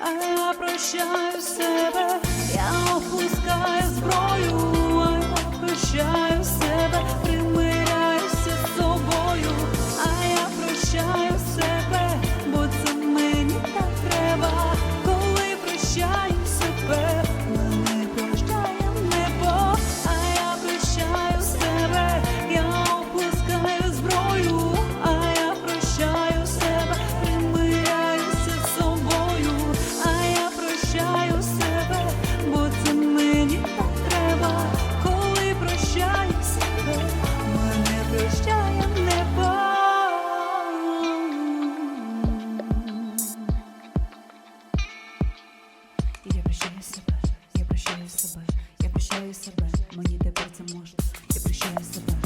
а я прощаю себе, я опускаю. Я прощаю себе, я прощаю себе, я прощаю себе, мені тепер це можна, я прощаю себе.